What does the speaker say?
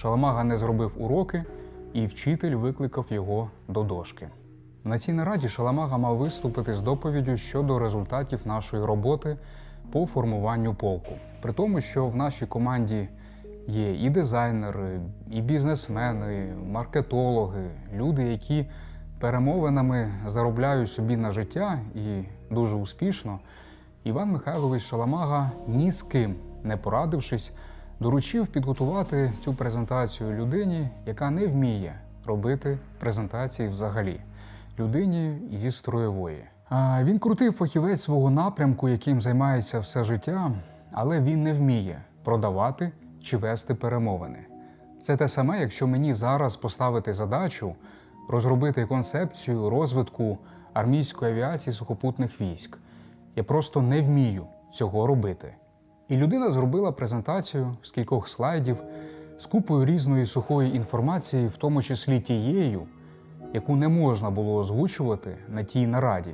Шаламага не зробив уроки, і вчитель викликав його до дошки. На цій нараді Шаламага мав виступити з доповіддю щодо результатів нашої роботи по формуванню полку. При тому, що в нашій команді є і дизайнери, і бізнесмени, маркетологи, люди, які перемовинами заробляють собі на життя і дуже успішно. Іван Михайлович Шаламага ні з ким не порадившись, доручив підготувати цю презентацію людині, яка не вміє робити презентації взагалі, людині зі строєвої. Він крутий фахівець свого напрямку, яким займається все життя, але він не вміє продавати чи вести перемовини. Це те саме, якщо мені зараз поставити задачу розробити концепцію розвитку армійської авіації сухопутних військ. Я просто не вмію цього робити. І людина зробила презентацію з кількох слайдів з купою різної сухої інформації, в тому числі тією, яку не можна було озвучувати на тій нараді.